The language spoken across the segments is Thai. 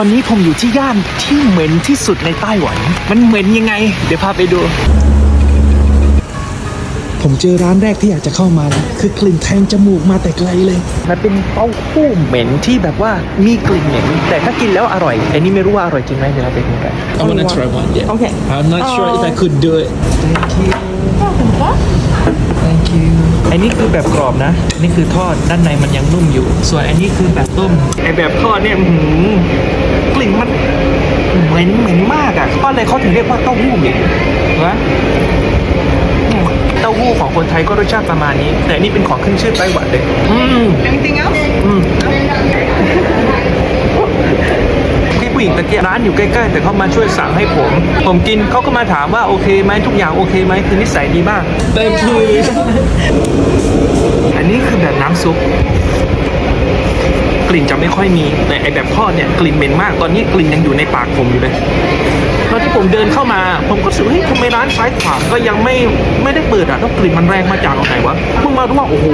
อนนี้ผมอยู่ที่ย่านที่เหม็นที่สุดในไต้หวัน มันเหม็นยังไง เดี๋ยวพาไปดู ผมเจอร้านแรกที่อยากจะเข้ามาแล้วคือกลิ่นแทงจมูกมาแต่ไกลเลย มันเป็นเต้าหู้เหม็นที่แบบว่ามีกลิ่นเหม็นแต่ถ้ากินแล้วอร่อย อันนี้ไม่รู้ว่าอร่อยจริงไหมเดี๋ยวเราไปกินกัน I wanna try one. Yeah. Okay. I'm not sure if I could do it. Thank you Thank you อั นนี้คือแบบกรอบนะ นี่คือทอดด้านในมันยังนุ่มอยู่ ส่วนอันนี้คือแบบต้มไอแบบทอดเนี่ยอื้อหือกลิ่นมันเหม็นเหม็นมากอะเพราะอะไรเขาถึงเรียกว่าเต้าหู้เหม็นวะอืมเต้าหู้ของคนไทยก็รสชาติประมาณนี้ แต่อันนี่เป็นของขึ้นชื่อไต้หวันเลย อืม Anything else? อืมพี่ ผู้หญิงตะเกียร้านอยู่ใกล้ๆ แต่เขามาช่วยสั่งให้ผม ผมกินเขาก็มาถามว่าโอเคไหมทุกอย่างโอเคไหมคือนิสัยดีมาก Thank you. อันนี้คือแบบน้ำซุปกลิ่นจะไม่ค่อยมีแต่ไอแบบทอดเนี่ยกลิ่นเหม็นมากตอนนี้กลิ่นยังอยู่ในปากผมอยู่เลย ตอนที่ผมเดินเข้ามา ผมก็รู้สึกเฮ้ยทำไมร้านซ้ายขวาก็ยังไม่ไม่ได้เปิดอะแล้วกลิ่นมันแรงมาจากไหนวะเพิ่งมารู้ว่าโอ้โห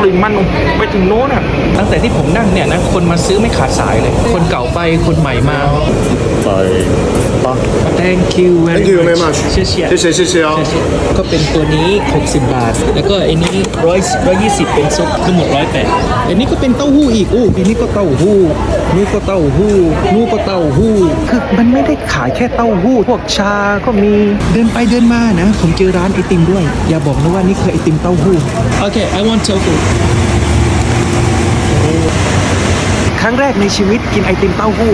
กลิ่นมันไปถึงโน้นอะตั้งแต่ที่ผมนั่งเนี่ยนะคนมาซื้อไม่ขาดสายเลย คนเก่าไปคนใหม่มาไปปะ， thank you very Thank you very much เชี่ยเชียเชี่ยเชี่ยเชี่ยเชี่ยก็เป็นตัวนี้ 60 บาท แล้วก็อันนี้ร้อยร้อยยี่สิบเป็นซุปทั้งหมดร้อยแปดอันนี้ก็เป็นเต้าหู้อีกอู้อันนี้ก็เต้าหู้นี่ก็เต้าหู้นู้ก็เต้าหู้คือมันไม่ได้ขายแค่เต้าหู้พวกชาก็มีเดินไปเดินมานะ ผมเจอร้านไอติมด้วย อย่าบอกนะว่านี่คือไอติมเต้าหู้โอเค I want tofu ครั้งแรกในชีวิตกินไอติมเต้าหู้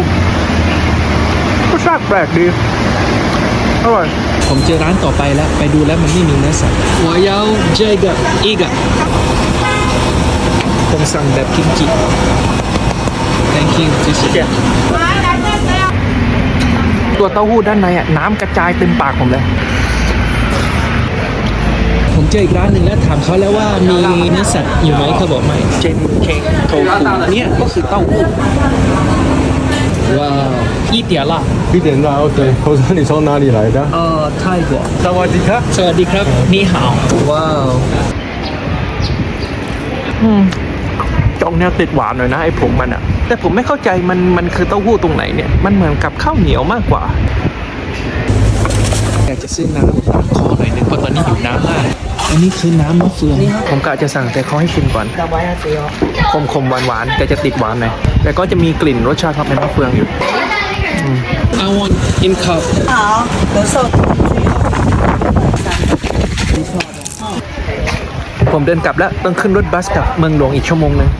ก็ชางแปลกดีอร่อยผมเจอร้านต่อไปแล้ว ไปดูแล้วมันไม่มีเนื้อสัตว์หัวยาวเจกับอีกอะผมสั่งแบบกิมจิ thank you ที่สุดตัวเต้าหู้ด้านในอะน้ำกระจายเต็มปากผมเลย ผมเจออีกร้านหนึ่งแล้วถามเขาแล้วว่ามีเนื้อสัตว์อยู่ไหมเขาบอกไม่ เจนเคงโทคุเนี่ยก็คือเต้าหู้ 哇，一点辣。一点辣，OK。我说你从哪里来的？ เอ่อไทยกว่า 萨瓦迪卡。สวัสดีครับนี่หาว ว้าวอืมจองแนวติดหวานหน่อยนะไอ้ผงมันอะแต่ผมไม่เข้าใจมันมันคือเต้าหู้ตรงไหนเนี่ย มันเหมือนกับข้าวเหนียวมากกว่า อยากจะซื้อน้ำล้างคอหน่อยนึงเพราะตอนนี้อยู่น้ำมาก อันนี้คือน้ำมะเฟืองผมกะจะสั่งแต่เขาให้ชิมก่อนคมคมหวานหวานแต่จะติดหวานหน่อยแต่ก็จะมีกลิ่นรสชาติของมมะเฟืองอยู่ I want in cup อ๋อเดี๋ยวสดผมเดินกลับแล้วต้องขึ้นรถบัสกลับเมืองหลวงอีกชั่วโมงหนึ่ง